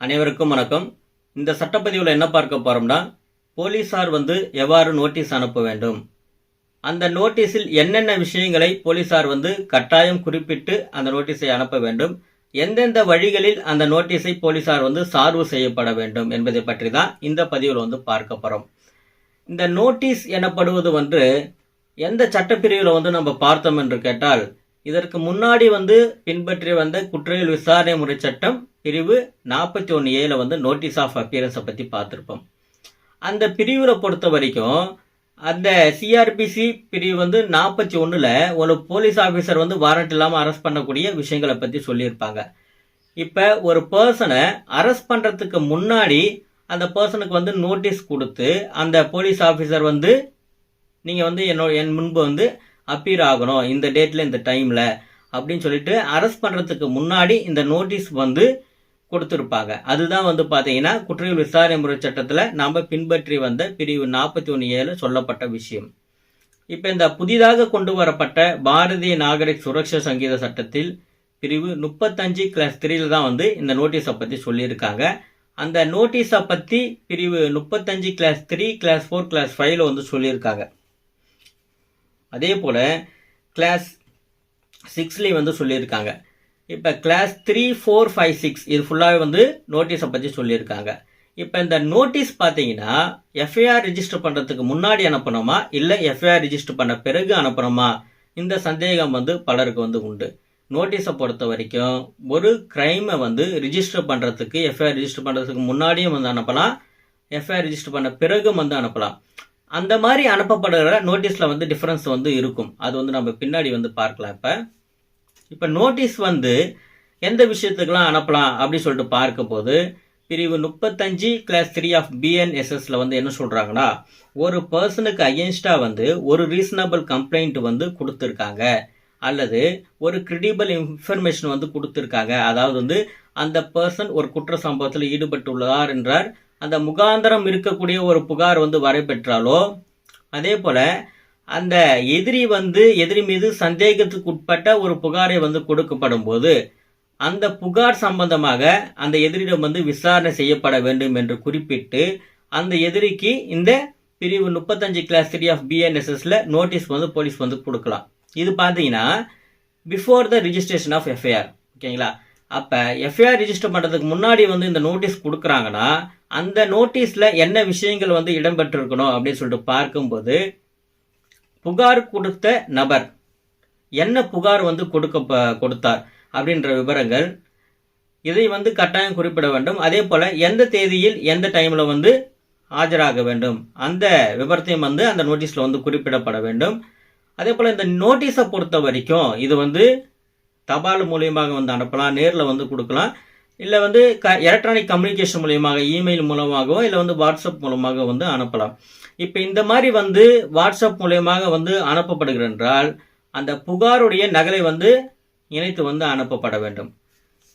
அனைவருக்கும் வணக்கம். இந்த சட்டப்பதிவில் என்ன பார்க்க போறோம்னா போலீசார் வந்து எவ்வாறு நோட்டீஸ் அனுப்ப வேண்டும்? அந்த நோட்டீஸில் என்னென்ன விஷயங்களை போலீசார் வந்து கட்டாயம் குறிப்பிட்டு அந்த நோட்டீஸை அனுப்ப வேண்டும்? எந்தெந்த வழிகளில் அந்த நோட்டீஸை போலீசார் வந்து சார்பு செய்யப்பட வேண்டும் என்பதை பற்றி தான் இந்த பதிவில் வந்து பார்க்க போறோம். இந்த நோட்டீஸ் எனப்படுவது வந்து எந்த சட்டப்பிரிவில் வந்து நம்ம பார்த்தோம் என்று கேட்டால் இதற்கு முன்னாடி வந்து பின்பற்றி வந்த குற்றவியல் விசாரணை முறை சட்டம் பிரிவு நாற்பத்தி ஒன்று ஏல வந்து நோட்டீஸ் ஆஃப் அப்பியரன்ஸை பற்றி பார்த்துருப்போம். அந்த பிரிவில் பொறுத்த வரைக்கும் அந்த சிஆர்பிசி பிரிவு வந்து நாற்பத்தி ஒன்றில் ஒரு போலீஸ் ஆஃபீஸர் வந்து வாரண்ட் இல்லாமல் அரெஸ்ட் பண்ணக்கூடிய விஷயங்களை பற்றி சொல்லியிருப்பாங்க. இப்போ ஒரு பர்சனை அரெஸ்ட் பண்ணுறதுக்கு முன்னாடி அந்த பர்சனுக்கு வந்து நோட்டீஸ் கொடுத்து அந்த போலீஸ் ஆஃபீஸர் வந்து நீங்கள் வந்து என்னோட என் முன்பு வந்து அப்பியர் ஆகணும் இந்த டேட்டில் இந்த டைமில் அப்படின்னு சொல்லிட்டு அரெஸ்ட் பண்ணுறதுக்கு முன்னாடி இந்த நோட்டீஸ் வந்து கொடுத்துருப்பாங்க. அதுதான் வந்து பார்த்தீங்கன்னா குற்றவியல் விசாரணை முறை சட்டத்தில் நாம் பின்பற்றி வந்த பிரிவு நாற்பத்தி ஒன்று ஏழு சொல்லப்பட்ட விஷயம். இப்போ இந்த புதிதாக கொண்டு வரப்பட்ட பாரதிய நாகரிக் சுரக்ஷா சங்கீத சட்டத்தில் பிரிவு முப்பத்தஞ்சு கிளாஸ் த்ரீல தான் வந்து இந்த நோட்டீஸை பற்றி சொல்லியிருக்காங்க. அந்த நோட்டீஸை பற்றி பிரிவு முப்பத்தஞ்சு clause three clause four clause ஃபைவ்ல வந்து சொல்லியிருக்காங்க. அதே போல் கிளாஸ் சிக்ஸ்லேயும் வந்து சொல்லியிருக்காங்க. இப்போ clause three four five six இது ஃபுல்லாகவே வந்து நோட்டீஸை பற்றி சொல்லியிருக்காங்க. இப்போ இந்த நோட்டீஸ் பார்த்தீங்கன்னா எஃப்ஐஆர் ரிஜிஸ்டர் பண்ணுறதுக்கு முன்னாடி அனுப்பணுமா? இல்லை எஃப்ஐஆர் ரிஜிஸ்டர் பண்ண பிறகு அனுப்பணுமா? இந்த சந்தேகம் வந்து பலருக்கு வந்து உண்டு. நோட்டீஸை பொறுத்த வரைக்கும் ஒரு க்ரைமை வந்து ரிஜிஸ்டர் பண்ணுறதுக்கு எஃப்ஐஆர் ரிஜிஸ்டர் பண்ணுறதுக்கு முன்னாடியும் வந்து அனுப்பலாம். எஃப்ஐஆர் ரிஜிஸ்டர் பண்ண பிறகும் வந்து அனுப்பலாம். அந்த மாதிரி அனுப்பப்படுகிற நோட்டீஸில் வந்து டிஃப்ரென்ஸ் வந்து இருக்கும். அது வந்து நம்ம பின்னாடி வந்து பார்க்கலாம் இப்போ. இப்போ நோட்டீஸ் வந்து எந்த விஷயத்துக்கெலாம் அனுப்பலாம் அப்படின்னு சொல்லிட்டு பார்க்க போது பிரிவு முப்பத்தஞ்சு கிளாஸ் த்ரீ ஆஃப் பிஎன்எஸ்எஸ்ல வந்து என்ன சொல்கிறாங்கன்னா ஒரு பர்சனுக்கு அகேன்ஸ்டாக வந்து ஒரு ரீசனபிள் கம்ப்ளைண்ட் வந்து கொடுத்துருக்காங்க. அல்லது ஒரு கிரெடிபிள் இன்ஃபர்மேஷன் வந்து கொடுத்துருக்காங்க. அதாவது வந்து அந்த பர்சன் ஒரு குற்ற சம்பவத்தில் ஈடுபட்டுள்ளார் என்றார். அந்த முகாந்திரம் இருக்கக்கூடிய ஒரு புகார் வந்து வரைபெற்றாலோ அதே போல அந்த எதிரி வந்து எதிரி மீது சந்தேகத்துக்கு உட்பட்ட ஒரு புகாரை வந்து கொடுக்கப்படும் போது அந்த புகார் சம்பந்தமாக அந்த எதிரிடம் வந்து விசாரணை செய்யப்பட வேண்டும் என்று குறிப்பிட்டு அந்த எதிரிக்கு இந்த பிரிவு முப்பத்தஞ்சு கிளாஸ் த்ரீ ஆஃப் பிஎன்எஸ்எஸ்ல நோட்டீஸ் வந்து போலீஸ் வந்து கொடுக்கலாம். இது பார்த்தீங்கன்னா before the registration of FIR ஓகேங்களா அப்போ எஃப்ஐஆர் ரிஜிஸ்டர் பண்ணுறதுக்கு முன்னாடி வந்து இந்த நோட்டீஸ் கொடுக்குறாங்கன்னா அந்த நோட்டீஸில் என்ன விஷயங்கள் வந்து இடம்பெற்றிருக்கணும் அப்படின்னு சொல்லிட்டு பார்க்கும்போது புகார் கொடுத்த நபர் என்ன புகார் வந்து கொடுக்க கொடுத்தார் அப்படின்ற விவரங்கள் இதை வந்து கட்டாயம் குறிப்பிட வேண்டும். அதே போல் எந்த தேதியில் எந்த டைமில் வந்து ஆஜராக வேண்டும். அந்த விவரத்தையும் வந்து அந்த நோட்டீஸில் வந்து குறிப்பிடப்பட வேண்டும். அதே போல் இந்த நோட்டீஸை பொறுத்த வரைக்கும் இது வந்து தபால் மூலியமாக வந்து அனுப்பலாம் நேரில் வந்து கொடுக்கலாம். இல்லை வந்து க எலக்ட்ரானிக் கம்யூனிகேஷன் மூலியமாக இமெயில் மூலமாகவோ இல்லை வந்து வாட்ஸ்அப் மூலமாக வந்து அனுப்பலாம். இப்போ இந்த மாதிரி வந்து வாட்ஸ்அப் மூலியமாக வந்து அனுப்பப்படுகிறென்றால் அந்த புகாருடைய நகலை வந்து இணைத்து வந்து அனுப்பப்பட வேண்டும்.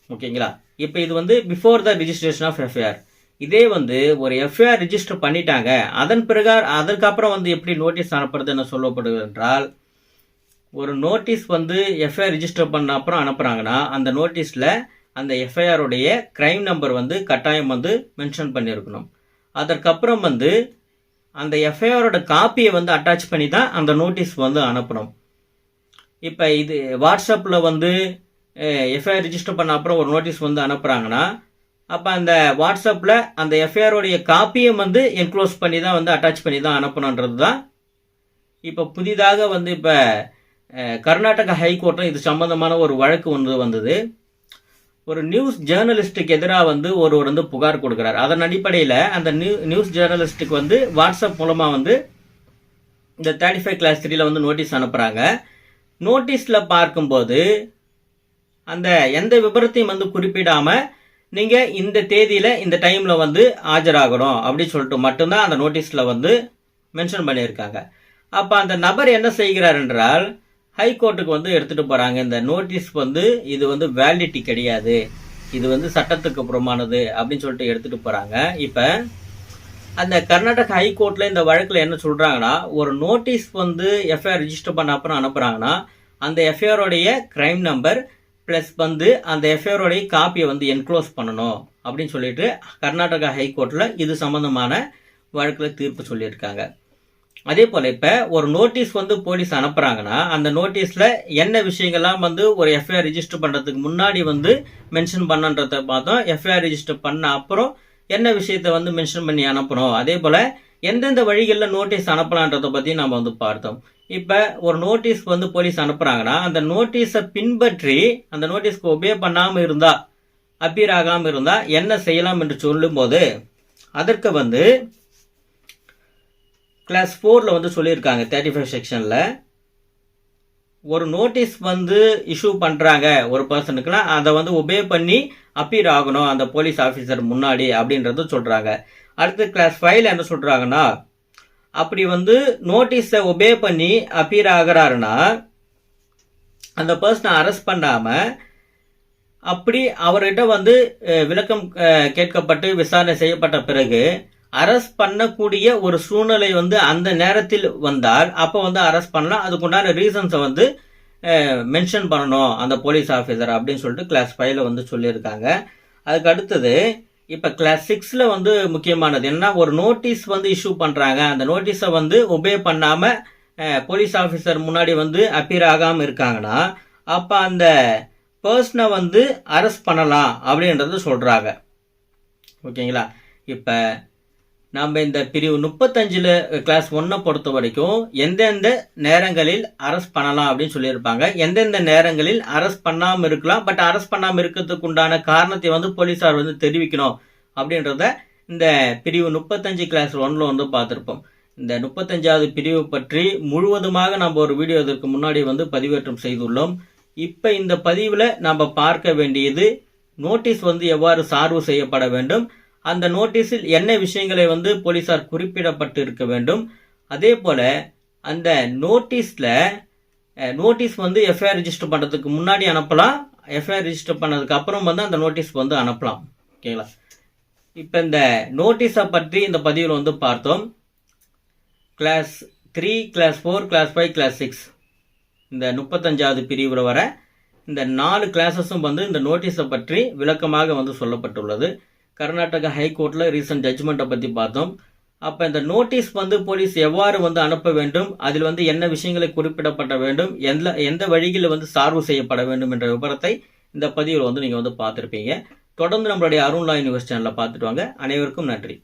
ஓகேங்களா? இப்போ இது வந்து before the registration of FIR இதே வந்து ஒரு எஃப்ஐஆர் ரிஜிஸ்டர் பண்ணிட்டாங்க அதன் பிறகு அதற்கப்புறம் வந்து எப்படி நோட்டீஸ் அனுப்புறது என்ன சொல்லப்படுது என்றால் ஒரு நோட்டீஸ் வந்து எஃப்ஐஆர் ரிஜிஸ்டர் பண்ண அப்புறம் அனுப்புகிறாங்கன்னா அந்த நோட்டீஸில் அந்த எஃப்ஐஆருடைய க்ரைம் நம்பர் வந்து கட்டாயம் வந்து மென்ஷன் பண்ணியிருக்கணும் அதற்கப்புறம் வந்து அந்த எஃப்ஐஆரோட காப்பியை வந்து அட்டாச் பண்ணி தான் அந்த நோட்டீஸ் வந்து அனுப்பணும். இப்போ இது வாட்ஸ்அப்பில் வந்து எஃப்ஐஆர் ரிஜிஸ்டர் பண்ண அப்புறம் ஒரு நோட்டீஸ் வந்து அனுப்புகிறாங்கன்னா அப்போ அந்த வாட்ஸ்அப்பில் அந்த எஃப்ஐஆருடைய காப்பியை வந்து என்க்ளோஸ் பண்ணி தான் வந்து அட்டாச் பண்ணி தான் அனுப்பணுன்றது தான். இப்போ புதிதாக வந்து இப்போ கர்நாடகா ஹைகோர்ட்டில் இது சம்பந்தமான ஒரு வழக்கு ஒன்று வந்தது. ஒரு நியூஸ் ஜேர்னலிஸ்ட்டுக்கு எதிராக வந்து ஒருவர் வந்து புகார் கொடுக்குறார். அதன் அடிப்படையில் அந்த நியூ நியூஸ் ஜேர்னலிஸ்ட்டுக்கு வந்து வாட்ஸ்அப் மூலமாக வந்து இந்த தேர்ட்டி ஃபைவ் கிளாஸ் த்ரீல வந்து நோட்டீஸ் அனுப்புகிறாங்க நோட்டீஸில் பார்க்கும்போது அந்த எந்த விபரத்தையும் வந்து குறிப்பிடாமல் நீங்கள் இந்த தேதியில் இந்த டைமில் வந்து ஆஜராகணும் அப்படின்னு சொல்லிட்டு மட்டும்தான் அந்த நோட்டீஸில் வந்து மென்ஷன் பண்ணியிருக்காங்க. அப்போ அந்த நபர் என்ன செய்கிறார் என்றால் ஹைகோர்ட்டுக்கு வந்து எடுத்துகிட்டு போகிறாங்க இந்த நோட்டீஸ் வந்து இது வந்து வேலிடிட்டி கிடையாது. இது வந்து சட்டத்துக்கு புறமானது அப்படின்னு சொல்லிட்டு எடுத்துகிட்டு போகிறாங்க இப்போ அந்த கர்நாடக ஹைகோர்ட்டில் இந்த வழக்கில் என்ன சொல்கிறாங்கன்னா ஒரு நோட்டீஸ் வந்து எஃப்ஐஆர் ரிஜிஸ்டர் பண்ண அப்புறம் அனுப்புகிறாங்கன்னா அந்த எஃப்ஐஆரோடைய கிரைம் நம்பர் ப்ளஸ் வந்து அந்த எஃப்ஐஆரோடைய காப்பியை வந்து என்க்ளோஸ் பண்ணணும் அப்படின்னு சொல்லிட்டு கர்நாடகா ஹைகோர்ட்டில் இது சம்மந்தமான வழக்கில் தீர்ப்பு சொல்லியிருக்காங்க. அதே போல் இப்போ ஒரு நோட்டீஸ் வந்து போலீஸ் அனுப்புகிறாங்கன்னா அந்த நோட்டீஸில் என்ன விஷயங்கள்லாம் வந்து ஒரு எஃப்ஐஆர் ரிஜிஸ்டர் பண்ணுறதுக்கு முன்னாடி வந்து மென்ஷன் பண்ணன்றத பார்த்தோம். எஃப்ஐஆர் ரிஜிஸ்டர் பண்ண அப்புறம் என்ன விஷயத்த வந்து மென்ஷன் பண்ணி அனுப்பணும் அதே போல் எந்தெந்த வழிகளில் நோட்டீஸ் அனுப்பலான்றத பற்றி நம்ம வந்து பார்த்தோம். இப்போ ஒரு நோட்டீஸ் வந்து போலீஸ் அனுப்புகிறாங்கன்னா அந்த நோட்டீஸை பின்பற்றி அந்த நோட்டீஸ்க்கு ஒபே பண்ணாமல் இருந்தால் அப்பீர் ஆகாமல் இருந்தால் என்ன செய்யலாம் என்று சொல்லும்போது அதற்கு வந்து கிளாஸ் ஃபோரில் வந்து சொல்லியிருக்காங்க தேர்ட்டி ஃபைவ் செக்ஷனில் ஒரு நோட்டீஸ் வந்து இஷ்யூ பண்ணுறாங்க ஒரு பர்சனுக்குனா அதை வந்து ஒபே பண்ணி அப்பீர் ஆகணும் அந்த போலீஸ் ஆஃபீஸர் முன்னாடி அப்படின்றது சொல்கிறாங்க அடுத்து கிளாஸ் ஃபைவ்ல என்ன சொல்கிறாங்கன்னா அப்படி வந்து நோட்டீஸை ஒபே பண்ணி அப்பீர் ஆகிறாருன்னா அந்த பர்சனை அரெஸ்ட் பண்ணாமல் அப்படி அவர்கிட்ட வந்து விளக்கம் கேட்கப்பட்டு விசாரணை செய்யப்பட்ட பிறகு அரெஸ்ட் பண்ணக்கூடிய ஒரு சூழ்நிலை வந்து அந்த நேரத்தில் வந்தால் அப்போ வந்து அரெஸ்ட் பண்ணலாம். அதுக்குண்டான ரீசன்ஸை வந்து மென்ஷன் பண்ணணும் அந்த போலீஸ் ஆஃபீஸர் அப்படின்னு சொல்லிட்டு கிளாஸ் ஃபைவ்ல வந்து சொல்லியிருக்காங்க. அதுக்கு அடுத்தது இப்போ கிளாஸ் சிக்ஸில் வந்து முக்கியமானது என்ன ஒரு நோட்டீஸ் வந்து இஷ்யூ பண்ணுறாங்க அந்த நோட்டீஸை வந்து ஒபே பண்ணாமல் போலீஸ் ஆஃபீஸர் முன்னாடி வந்து அப்பீர் ஆகாமல் இருக்காங்கன்னா அப்போ அந்த பர்சனை வந்து அரெஸ்ட் பண்ணலாம் அப்படின்றத சொல்கிறாங்க ஓகேங்களா? இப்போ நம்ம இந்த பிரிவு முப்பத்தஞ்சில் கிளாஸ் ஒன்றை பொறுத்த வரைக்கும் எந்தெந்த நேரங்களில் அரெஸ்ட் பண்ணலாம் அப்படின்னு சொல்லியிருப்பாங்க. எந்தெந்த நேரங்களில் அரெஸ்ட் பண்ணாமல் இருக்கலாம் பட் அரெஸ்ட் பண்ணாமல் இருக்கிறதுக்கு உண்டான காரணத்தை வந்து போலீஸார் வந்து தெரிவிக்கணும் அப்படின்றத இந்த பிரிவு முப்பத்தஞ்சு கிளாஸ் ஒன்ல வந்து பார்த்துருப்போம். இந்த முப்பத்தஞ்சாவது பிரிவு பற்றி முழுவதுமாக நம்ம ஒரு வீடியோ இதற்கு முன்னாடி வந்து பதிவேற்றம் செய்துள்ளோம். இப்போ இந்த பதிவில் நம்ம பார்க்க வேண்டியது நோட்டீஸ் வந்து எவ்வாறு சார்வு செய்யப்பட வேண்டும் அந்த நோட்டீஸில் என்ன விஷயங்களை வந்து போலீசார் குறிப்பிடப்பட்டு இருக்க வேண்டும்? அதே போல அந்த நோட்டீஸில் நோட்டீஸ் வந்து எஃப்ஐஆர் ரிஜிஸ்டர் பண்ணுறதுக்கு முன்னாடி அனுப்பலாம். எஃப்ஐஆர் ரிஜிஸ்டர் பண்ணதுக்கு அப்புறம் வந்து அந்த நோட்டீஸ் வந்து அனுப்பலாம். ஓகேங்களா? இப்போ இந்த நோட்டீஸை பற்றி இந்த பதிவில் வந்து பார்த்தோம். Clause three clause four clause five clause six இந்த முப்பத்தஞ்சாவது பிரிவில் வர இந்த நாலு கிளாஸஸும் வந்து இந்த நோட்டீஸை பற்றி விளக்கமாக வந்து சொல்லப்பட்டுள்ளது. கர்நாடகா ஹைகோர்ட்டில் ரீசன்ட் ஜட்ஜ்மெண்ட்டை பற்றி பார்த்தோம். அப்போ இந்த நோட்டீஸ் வந்து போலீஸ் எவ்வாறு வந்து அனுப்ப வேண்டும்? அதில் வந்து என்ன விஷயங்களை குறிப்பிடப்பட வேண்டும்? எந்த எந்த வழிகளில் வந்து சார்பு செய்யப்பட வேண்டும் என்ற விவரத்தை இந்த பதிவில் வந்து நீங்கள் வந்து பார்த்துருப்பீங்க. தொடர்ந்து நம்மளுடைய அருண்லா யூனிவர்ஸ் சேனலில் பார்த்துட்டு வாங்க. அனைவருக்கும் நன்றி.